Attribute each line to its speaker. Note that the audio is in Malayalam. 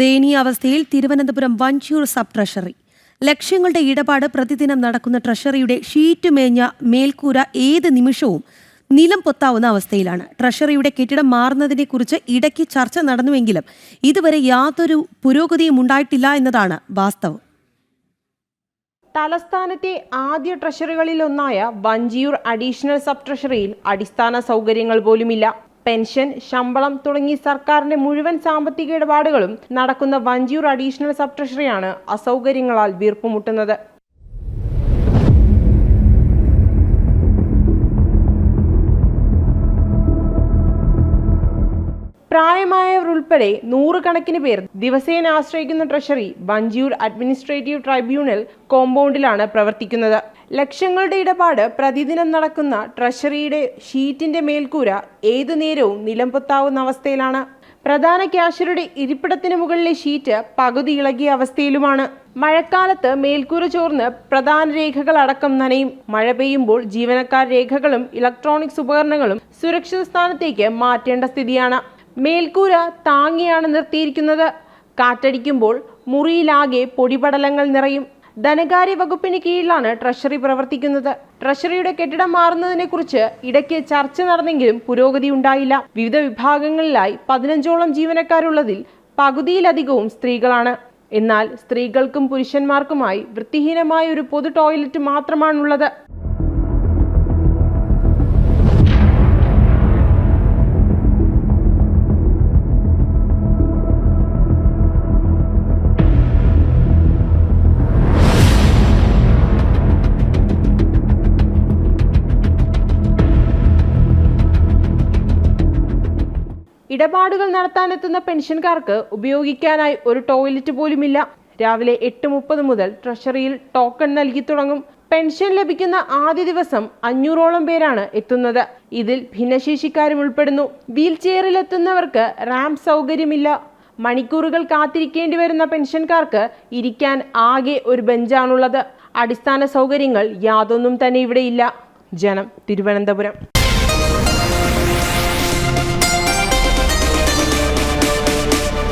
Speaker 1: ദയനീയാവസ്ഥയിൽ തിരുവനന്തപുരം വഞ്ചൂർ സബ് ട്രഷറി. ലക്ഷ്യങ്ങളുടെ ഇടപാട് പ്രതിദിനം നടക്കുന്ന ട്രഷറിയുടെ ഷീറ്റ് മേഞ്ഞ മേൽക്കൂര ഏത് നിമിഷവും നിലം പൊത്താവുന്ന അവസ്ഥയിലാണ്. ട്രഷറിയുടെ കെട്ടിടം മാറുന്നതിനെക്കുറിച്ച് ഇടയ്ക്ക് ചർച്ച നടന്നുവെങ്കിലും ഇതുവരെ യാതൊരു പുരോഗതിയും ഉണ്ടായിട്ടില്ല എന്നതാണ് വാസ്തവം.
Speaker 2: തലസ്ഥാനത്തെ ആദ്യ ട്രഷറികളിലൊന്നായ വഞ്ചിയൂർ അഡീഷണൽ സബ് ട്രഷറിയിൽ അടിസ്ഥാന സൗകര്യങ്ങൾ പോലുമില്ല. പെൻഷൻ ശമ്പളം തുടങ്ങി സർക്കാരിന്റെ മുഴുവൻ സാമ്പത്തിക ഇടപാടുകളും നടക്കുന്ന വഞ്ചിയൂർ അഡീഷണൽ സബ് ട്രഷറിയാണ് അസൗകര്യങ്ങളാൽ വീർപ്പുമുട്ടുന്നത്. പ്രായമായവർ ഉൾപ്പെടെ നൂറുകണക്കിന് പേർ ദിവസേന ആശ്രയിക്കുന്ന ട്രഷറി വഞ്ചിയൂർ അഡ്മിനിസ്ട്രേറ്റീവ് ട്രൈബ്യൂണൽ കോമ്പൗണ്ടിലാണ് പ്രവർത്തിക്കുന്നത്. ലക്ഷങ്ങളുടെ ഇടപാട് പ്രതിദിനം നടക്കുന്ന ട്രഷറിയുടെ ഷീറ്റിന്റെ മേൽക്കൂര ഏതു നേരവും നിലംപൊത്താവുന്ന അവസ്ഥയിലാണ്. പ്രധാന ക്യാഷറുടെ ഇരിപ്പിടത്തിന് മുകളിലെ ഷീറ്റ് പകുതി ഇളകിയ അവസ്ഥയിലുമാണ്. മഴക്കാലത്ത് മേൽക്കൂര ചോർന്ന് പ്രധാന രേഖകൾ അടക്കം നനയും. മഴ പെയ്യുമ്പോൾ ജീവനക്കാർ രേഖകളും ഇലക്ട്രോണിക്സ് ഉപകരണങ്ങളും സുരക്ഷിത സ്ഥാനത്തേക്ക് മാറ്റേണ്ട സ്ഥിതിയാണ്. മേൽക്കൂര താങ്ങിയാണ് നിർത്തിയിരിക്കുന്നത്. കാറ്റടിക്കുമ്പോൾ മുറിയിലാകെ പൊടിപടലങ്ങൾ നിറയും. ധനകാര്യ വകുപ്പിന് കീഴിലാണ് ട്രഷറി പ്രവർത്തിക്കുന്നത്. ട്രഷറിയുടെ കെട്ടിടം മാറുന്നതിനെക്കുറിച്ച് ഇടയ്ക്ക് ചർച്ച നടന്നെങ്കിലും പുരോഗതി ഉണ്ടായില്ല. വിവിധ വിഭാഗങ്ങളിലായി പതിനഞ്ചോളം ജീവനക്കാരുള്ളതിൽ പകുതിയിലധികവും സ്ത്രീകളാണ്. എന്നാൽ സ്ത്രീകൾക്കും പുരുഷന്മാർക്കുമായി വൃത്തിഹീനമായ ഒരു പൊതു ടോയ്ലറ്റ് മാത്രമാണുള്ളത്. ഇടപാടുകൾ നടത്താനെത്തുന്ന പെൻഷൻകാർക്ക് ഉപയോഗിക്കാനായി ഒരു ടോയ്ലറ്റ് പോലുമില്ല. രാവിലെ എട്ട് മുപ്പത് മുതൽ ട്രഷറിയിൽ ടോക്കൺ നൽകി തുടങ്ങും. പെൻഷൻ ലഭിക്കുന്ന ആദ്യ ദിവസം അഞ്ഞൂറോളം പേരാണ് എത്തുന്നത്. ഇതിൽ ഭിന്നശേഷിക്കാരും ഉൾപ്പെടുന്നു. വീൽ ചെയറിൽ എത്തുന്നവർക്ക് റാമ്പ് സൗകര്യമില്ല. മണിക്കൂറുകൾ കാത്തിരിക്കേണ്ടി വരുന്ന പെൻഷൻകാർക്ക് ഇരിക്കാൻ ആകെ ഒരു ബെഞ്ചാണുള്ളത്. അടിസ്ഥാന സൗകര്യങ്ങൾ യാതൊന്നും തന്നെ ഇവിടെയില്ല ജനം തിരുവനന്തപുരം.